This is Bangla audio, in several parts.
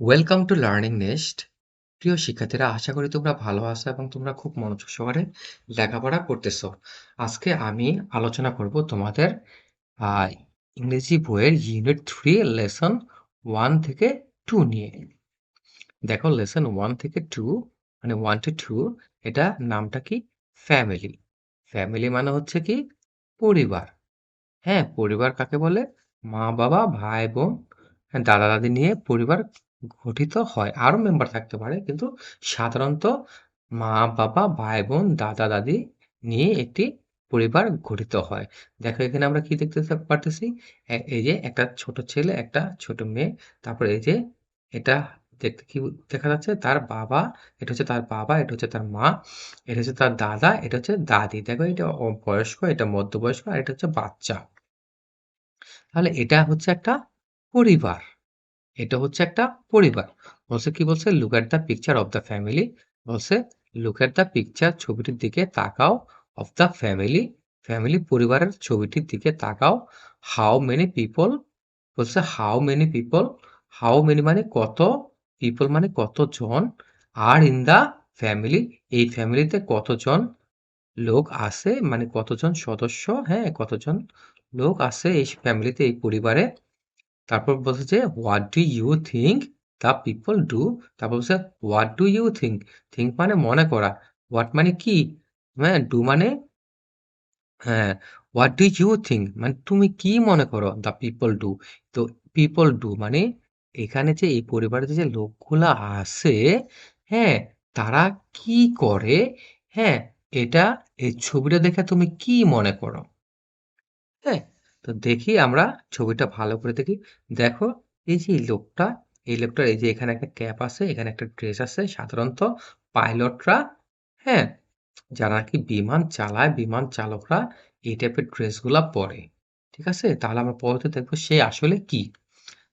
ওয়েলকাম টু লার্নিং নেস্ট প্রিয় শিক্ষার্থীরা আশা করি তোমরা ভালো আছো এবং তোমরা খুব মনোযোগ সহকারে লেখাপড়া করতেছো। আজকে আমি আলোচনা করব তোমাদের ইংরেজি বইয়ের ইউনিট থ্রি লেসন ওয়ান থেকে টু নিয়ে। দেখো লেসন ওয়ান থেকে টু মানে ওয়ান টু টু এটা নামটা কি? ফ্যামিলি ফ্যামিলি মানে হচ্ছে কি? পরিবার। হ্যাঁ পরিবার কাকে বলে? মা বাবা ভাই বোন হ্যাঁ, দাদা দাদি নিয়ে পরিবার গঠিত হয়। আরও মেম্বার থাকতে পারে। কিন্তু সাধারণত মা, বাবা ভাই বোন দাদা, দাদি নিয়ে একটি পরিবার গঠিত হয়। দেখো, এখানে আমরা কি দেখতে পারতেছি? এই যে একটা ছোট ছেলে, একটা ছোট মেয়ে। তারপর এই যে এটা দেখতে কি দেখা যাচ্ছে? তার বাবা, এটা হচ্ছে তার বাবা, এটা হচ্ছে তার মা, এটা হচ্ছে তার দাদা, এটা হচ্ছে দাদি। দেখো, এটা বয়স্ক এটা মধ্যবয়স্ক, আর এটা হচ্ছে বাচ্চা। তাহলে এটা হচ্ছে একটা পরিবার। এটা হচ্ছে একটা পরিবার। বলছে কি বলছে? Look at the picture of the family বলছে লুক এট দ্য পিকচার ছবিটির দিকে তাকাও অফ দ্য ফ্যামিলি ফ্যামিলি পরিবারের ছবিটির দিকে তাকাও। হাউ মেনি পিপল বলছে how many people how many মানে কত? পিপল মানে কতজন? আর ইন দ্য ফ্যামিলি এই ফ্যামিলিতে কতজন লোক আছে? মানে কতজন সদস্য? হ্যাঁ কতজন লোক আছে এই ফ্যামিলিতে এই পরিবারে। তারপর বলছে যে what do you think the people do তারপর বলছে what do you think think মানে মনে করা। হোয়াট মানে কি? হ্যাঁ ডু মানে? হ্যাঁ হোয়াট ডু ইউ থিঙ্ক মানে তুমি কি মনে করো? দ্য পিপল ডু তো পিপল ডু মানে এখানে যে, এই পরিবারে যে লোকগুলা আছে হ্যাঁ তারা কি করে? হ্যাঁ এটা এই ছবিটা দেখে তুমি কি মনে করো? হ্যাঁ তো দেখি আমরা ছবিটা ভালো করে দেখি। দেখো, এই যে লোকটা, এই লোকটার এই যে এখানে একটা ক্যাপ আছে, এখানে একটা ড্রেস আছে, সাধারণত পাইলটরা হ্যাঁ যারা কি বিমান চালায়, বিমান চালকরা, এই টাইপের ড্রেসগুলা পরে, ঠিক আছে? তাহলে আমরা পরবর্তী দেখব সে আসলে কি।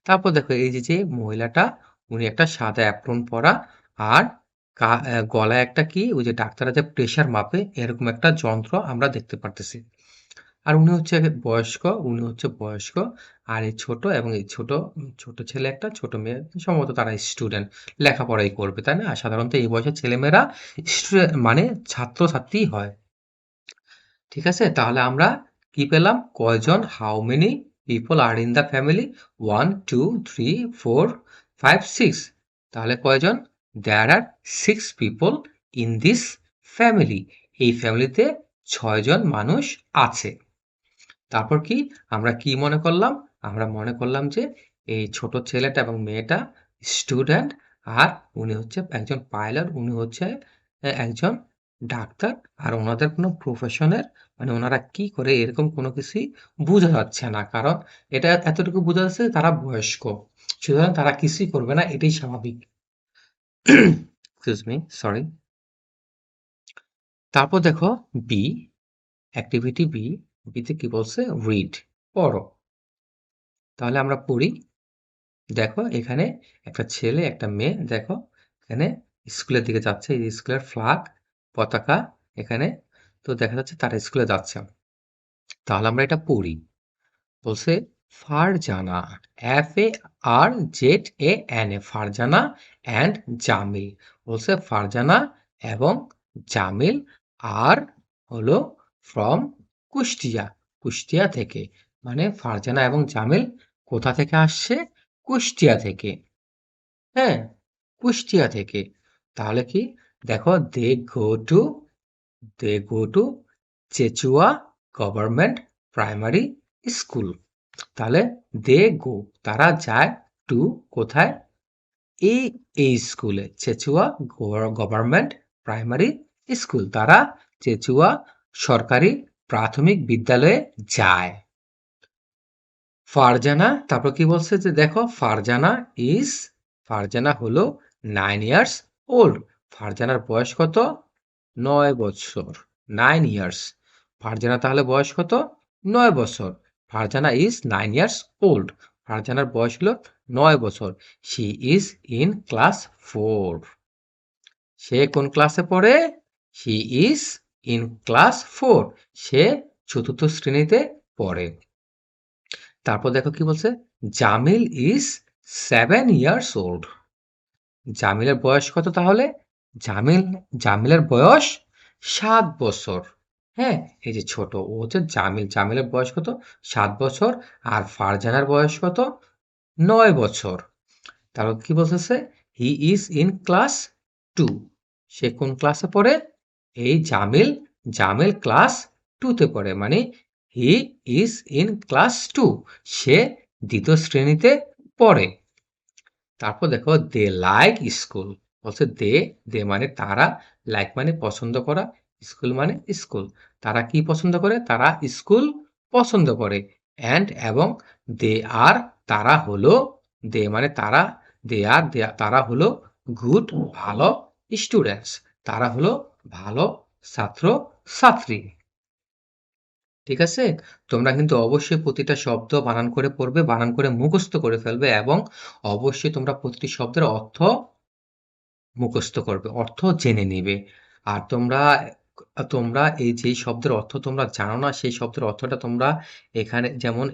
তারপর দেখো, এই যে যে মহিলাটা, উনি একটা সাদা অ্যাপ্রন পরা, আর গলায় একটা কি, ওই যে ডাক্তাররা যে প্রেসার মাপে, এরকম একটা যন্ত্র আমরা দেখতে পারতেছি। আর উনি হচ্ছে বয়স্ক, উনি হচ্ছে বয়স্ক। আর এই ছোট এবং এই ছোট ছোট ছেলে একটা, ছোট মেয়ে, সম্ভবত তারা স্টুডেন্ট লেখাপড়াই করবে, তাই না? সাধারণত এই বয়সের ছেলেমেয়েরা স্টুডেন্ট মানে ছাত্রছাত্রী হয়। ঠিক আছে? তাহলে আমরা কি পেলাম? কয়জন? How many people are in the family one two three four five six তাহলে কয়জন? There are six people in this family এই ফ্যামিলিতে ছয়জন মানুষ আছে। তারপর কি? আমরা কি মনে করলাম? আমরা মনে করলাম যে এই ছোট ছেলেটা এবং মেয়েটা স্টুডেন্ট আর উনি হচ্ছে একজন পাইলট উনি হচ্ছে একজন ডাক্তার আর ওনাদের কোনো প্রফেশনের মানে ওনারা কি করে এরকম কোনো কিছুই বোঝা যাচ্ছে না। কারণ এটা এতটুকু বোঝা যাচ্ছে তারা বয়স্ক, সুতরাং তারা কিছুই করবে না, এটাই স্বাভাবিক। সরি তারপর দেখো বি অ্যাক্টিভিটি বি বিতে কি বলছে? রিড পড়ো। তাহলে আমরা পড়ি। দেখো, এখানে একটা ছেলে, একটা মেয়ে, দেখো, এখানে স্কুলের দিকে যাচ্ছে। এই স্কুলের ফ্ল্যাগ পতাকা এখানে। তো দেখা যাচ্ছে তারা স্কুলে যাচ্ছে। তাহলে আমরা এটা পড়ি। বলছে, Farzana F A R Z A N A Farzana and Jamil. বলছে, ফারজানা এবং জামিল আর হলো ফ্রম কুষ্টিয়া কুষ্টিয়া থেকে। মানে ফারজানা এবং জামিল কোথা থেকে আসছে? কুষ্টিয়া থেকে। হ্যাঁ কুষ্টিয়া থেকে। তাহলে কি? দেখো, they go to, they go to Chechua government primary school. তাহলে দে গো, তারা যায় টু কোথায়? এই এই স্কুলে, চেচুয়া গভর্নমেন্ট প্রাইমারি স্কুল। তারা চেচুয়া সরকারি প্রাথমিক বিদ্যালয়ে যায়। ফারজানা, তারপর কি বলছে যে দেখো, ফারজানা ইজ ফারজানা হলো নাইন ইয়ার্স ওল্ড ফারজানার বয়স কত? নয় বছর। নাইন ইয়ার্স ফারজানা তাহলে বয়স কত? নয় বছর। Farzana is nine years old ফারজানার বয়স হলো নয় বছর। She is in class four সে কোন ক্লাসে পড়ে? She is in class four সে চতুর্থ শ্রেণীতে পড়ে। তারপর দেখো কি বলছে? Jamil is seven years old জামিলের বয়স কত তাহলে? জামিল, জামিলের বয়স সাত বছর। হ্যাঁ এই যে ছোট, ও হচ্ছে জামিল। জামিলের বয়স কত? সাত বছর। আর ফারজানার বয়স কত? নয় বছর। তাহলে কি বলতেছে? He is in class two সে কোন ক্লাসে পড়ে? এই জামিল জামিল ক্লাস টুতে পড়ে মানে he is in class two সে দ্বিতীয় শ্রেণীতে পড়ে। তারপর দেখো দে লাইক স্কুল বলছে দে দে মানে তারা লাইক মানে পছন্দ করা স্কুল মানে স্কুল তারা কি পছন্দ করে? তারা স্কুল পছন্দ করে। অ্যান্ড এবং দে আর তারা হলো দে মানে তারা দে আর তারা হলো গুড ভালো স্টুডেন্টস তারা হলো ভালো ছাত্র, ছাত্রী। ঠিক আছে? তোমরা কিন্তু অবশ্যই প্রতিটা শব্দ বানান করে পড়বে, বানান করে মুখস্থ করে ফেলবে এবং অবশ্যই তোমরা প্রতিটি শব্দের অর্থ মুখস্থ করবে, অর্থ জেনে নিবে। আর তোমরা তোমরা এই যে শব্দের অর্থ তোমরা জানো না, সেই শব্দের অর্থটা তোমরা এখানে যেমন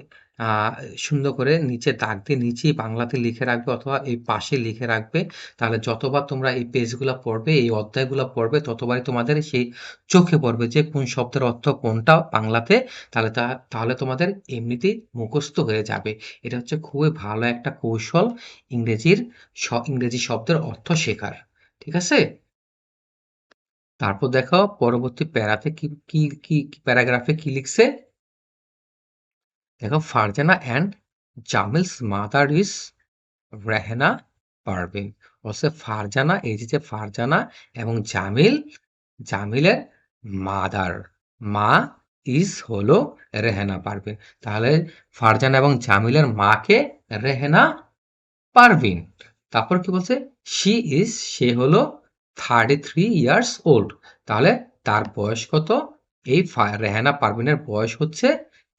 সুন্দর করে নিচে দাগ দিয়ে নিচেই বাংলাতে লিখে রাখবে অথবা এই পাশে লিখে রাখবে। তাহলে যতবার তোমরা এই পেজগুলো পড়বে, এই অধ্যায়গুলো পড়বে, ততবারই তোমাদের সেই চোখে পড়বে যে কোন শব্দের অর্থ কোনটা বাংলাতে, তাহলে তাহলে তোমাদের এমনিতেই মুখস্থ হয়ে যাবে। এটা হচ্ছে খুবই ভালো একটা কৌশল ইংরেজির ইংরেজি শব্দের অর্থ শেখার। ঠিক আছে? তারপর দেখো, পরবর্তী প্যারাতে কি কি কি প্যারাগ্রাফে কি লিখছে? দেখো Farzana and Jamil's mother is Rehena Parvin বলছে ফারজানা, এই যে ফারজানা এবং জামিল, জামিলের মাদার, মা ইজ হলো রেহেনা পারভিন তাহলে ফারজানা এবং জামিলের মাকে রেহেনা পারভিন তারপর কি বলছে? শি ইজ সে হলো থার্টি থ্রি ইয়ার্স ওল্ড তাহলে তার বয়স কত? এই রেহেনা পারভিনের বয়স হচ্ছে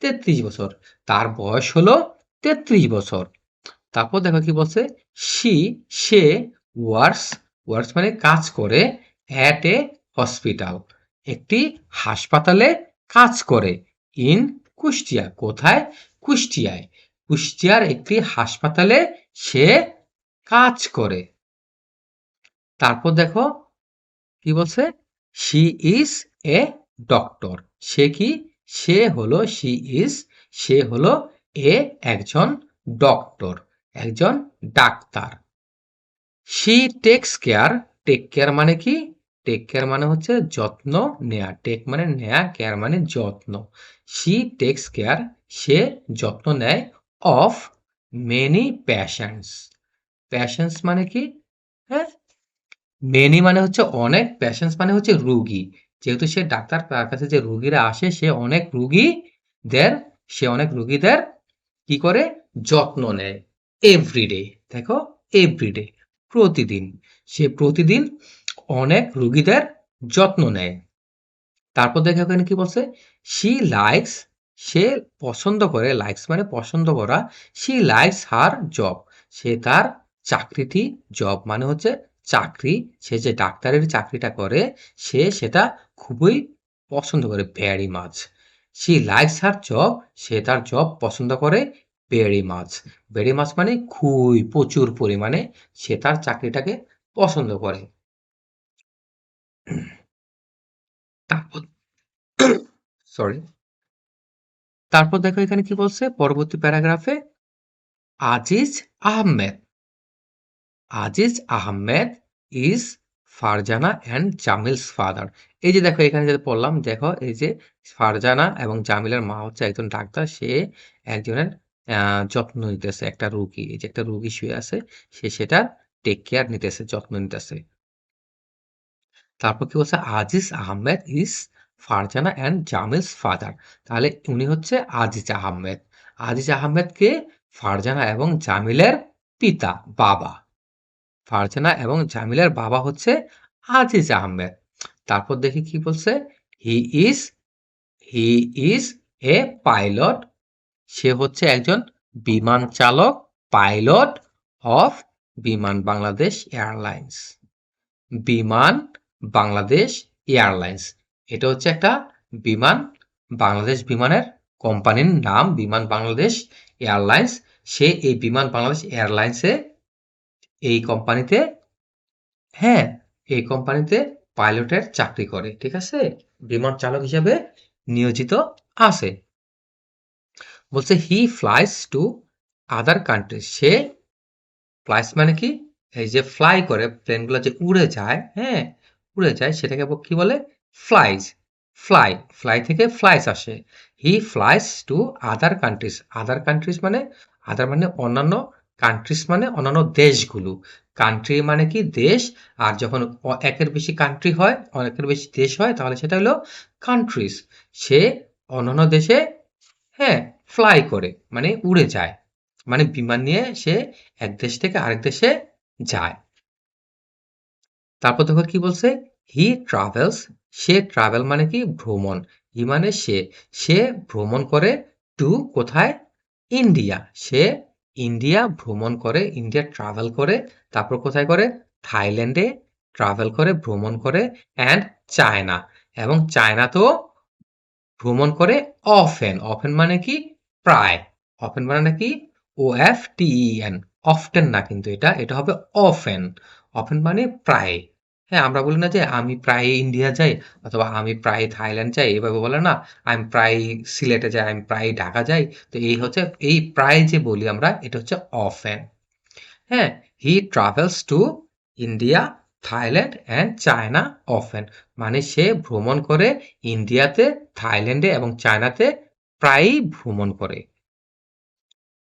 তেত্রিশ বছর। তার বয়স হলো তেত্রিশ বছর। তারপর দেখো কি বলছে? সি সে ওয়ার্স ওয়ার্স মানে কাজ করে অ্যাট এ হসপিটাল একটি হাসপাতালে কাজ করে ইন কুষ্টিয়া। কোথায়? কুষ্টিয়ায়। কুষ্টিয়ার একটি হাসপাতালে সে কাজ করে। তারপর দেখো কি বলছে? শি ইজ এ ডক্টর সে কি? সে হলো শি ইজ সে হলো এ একজন ডক্টর একজন doctor. She takes care take care মানে কি? টেক কেয়ার মানে হচ্ছে যত্ন নেয়া টেক মানে নেয়া কেয়ার মানে যত্ন। শি টেক্স কেয়ার সে যত্ন নেয় অফ মেনি প্যাশেন্টস প্যাশেন্স মানে কি? হ্যাঁ? মেনি মানে হচ্ছে অনেক প্যাশেন্স মানে হচ্ছে রুগী। যেহেতু সে ডাক্তার, তার কাছে যে রুগীরা আসে, সে অনেক রুগীদের, সে অনেক রুগীদের কি করে? যত্ন নেয় এভরিডে দেখো এভরিডে প্রতিদিন, সে প্রতিদিন অনেক রুগীদের যত্ন নেয়। তারপর দেখো এখানে কি বলছে? শি লাইকস সে পছন্দ করে লাইকস মানে পছন্দ করা শি লাইকস হার জব সে তার চাকরিটি জব মানে হচ্ছে চাকরি, সে যে ডাক্তারের চাকরিটা করে, সে সেটা খুবই পছন্দ করে very much. She likes her job সে তার জব পছন্দ করে ভেরি মাছ। ভেরি মাছ মানে খুবই প্রচুর পরিমাণে সে তার চাকরিটাকে পছন্দ করে। তারপর সরি তারপর দেখো এখানে কি বলছে? পরবর্তী প্যারাগ্রাফে, Aziz Ahmed. Aziz Ahmed is Farzana and Jamil's father. এই যে দেখো, এখানে যেটা পড়লাম, দেখো, এই যে ফারজানা এবং জামিলের মা হচ্ছে একজন ডাক্তার, সে একজনের যত্ন নিতেছে, একটা রুগী, এই যে একটা রুগী শুয়ে আছে, সে সেটার টেক কেয়ার নিতেছে, যত্ন নিতেছে। তারপর কি বলছে? Aziz Ahmed is Farzana and Jamil's father. তাহলে উনি হচ্ছে আজিজ আহমেদ। আজিজ আহমেদকে ফারজানা এবং জামিলের পিতা, বাবা। ফারজানা এবং জামিলের বাবা হচ্ছে আজিজ আহমেদ। তারপর দেখি কি বলছে he is he is a pilot সে হচ্ছে একজন বিমান চালক পাইলট অফ বিমান বাংলাদেশ এয়ারলাইন্স। বিমান বাংলাদেশ এয়ারলাইন্স। এটা হচ্ছে একটা বিমান বাংলাদেশ বিমানের কোম্পানির নাম বিমান বাংলাদেশ এয়ারলাইন্স। সে এই বিমান বাংলাদেশ এয়ারলাইন্সে এই কোম্পানিতে হ্যাঁ এই কোম্পানিতে পাইলটের চাকরি করে, ঠিক আছে? বিমান চালক হিসাবে নিয়োজিত আছে। বলছে he flies to other country say flies মানে কি? এই যে ফ্লাই করে প্লেনগুলো যে উড়ে যায় হ্যাঁ উড়ে যায়, সেটাকে কি বলে? ফ্লাইজ ফ্লাই ফ্লাই থেকে ফ্লাইস আসে। He flies to other countries other countries মানে আদার মানে অন্যান্য কান্ট্রিজ মানে অন্যান্য দেশগুলো। কান্ট্রি মানে কি? দেশ। আর যখন একের বেশি কান্ট্রি হয়, অনেকের বেশি দেশ হয়, তাহলে সেটা হলো কান্ট্রিজ সে অন্যান্য দেশে হ্যাঁ ফ্লাই করে মানে উড়ে যায়। মানে বিমান নিয়ে সে এক দেশ থেকে আরেক দেশে যায়। তারপর দেখো কি বলছে? হি ট্রাভেলস সে ট্রাভেল মানে কি? ভ্রমণ। হি মানে সে। সে ভ্রমণ করে টু কোথায়? ইন্ডিয়া সে ইন্ডিয়া ভ্রমণ করে, ইন্ডিয়া ট্রাভেল করে, তারপর কোথায় করে? থাইল্যান্ডে ট্রাভেল করে, ভ্রমণ করে অ্যান্ড চায়না। এবং চায়না তো ভ্রমণ করে অফেন অফেন মানে কি? প্রায়। অফেন মানে কি? O F T N often না কিন্তু এটা। এটা হবে অফেন অফেন মানে প্রায়। হ্যাঁ আমরা বলি না যে আমি প্রায় ইন্ডিয়া যাই অথবা আমি প্রায় থাইল্যান্ড যাই, এভাবে বলে না। আমি প্রায় সিলেটে যাই আমি প্রায় ঢাকা যাই। তো এই হচ্ছে, এই প্রায় যে বলি আমরা, এটা হচ্ছে অফেন হ্যাঁ he travels to India Thailand and China often মানে সে ভ্রমণ করে ইন্ডিয়াতে থাইল্যান্ডে এবং চায়নাতে প্রায়ই ভ্রমণ করে।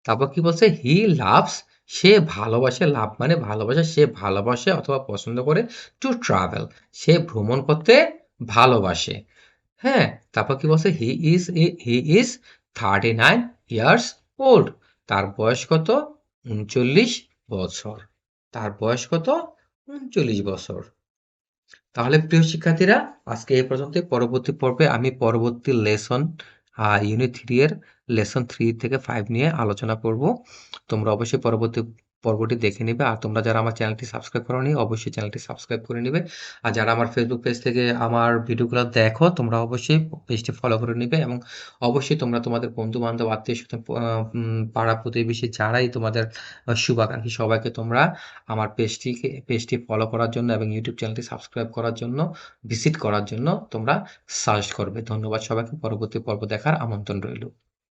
তারপর কি বলছে? হি লাভস সে ভালোবাসে লাভ মানে ভালোবাসে, সে ভালোবাসে অথবা পছন্দ করে টু ট্রাভেল সে ভ্রমণ করতে ভালোবাসে। হ্যাঁ তারপর কি বলছে? He is he is thirty nine years old তার বয়স কত? উনচল্লিশ বছর। তার বয়স কত? উনচল্লিশ বছর। তাহলে প্রিয় শিক্ষার্থীরা, আজকে এই পর্যন্ত পরবর্তী পর্বে আমি পরবর্তী লেসন ইউনিট থ্রি এর লেসন থ্রি থেকে ফাইভ নিয়ে আলোচনা করব। তোমরা অবশ্যই পরবর্তী পর্বটি দেখে নিবে। আর তোমরা যারা আমার চ্যানেলটি সাবস্ক্রাইব করোনি, অবশ্যই চ্যানেলটি সাবস্ক্রাইব করে নিবে। আর যারা আমার ফেসবুক পেজ থেকে আমার ভিডিওগুলো দেখো, তোমরা অবশ্যই পেজটি ফলো করে নিবে এবং অবশ্যই তোমরা তোমাদের বন্ধু বান্ধব আত্মীয় স্বজন পাড়া প্রতিবেশী যারাই তোমাদের শুভাকাঙ্ক্ষী, সবাইকে তোমরা আমার পেজটিকে পেজটি ফলো করার জন্য এবং ইউটিউব চ্যানেলটি সাবস্ক্রাইব করার জন্য ভিজিট করার জন্য তোমরা সার্চ করবে। ধন্যবাদ সবাইকে। পরবর্তী পর্ব দেখার আমন্ত্রণ রইল।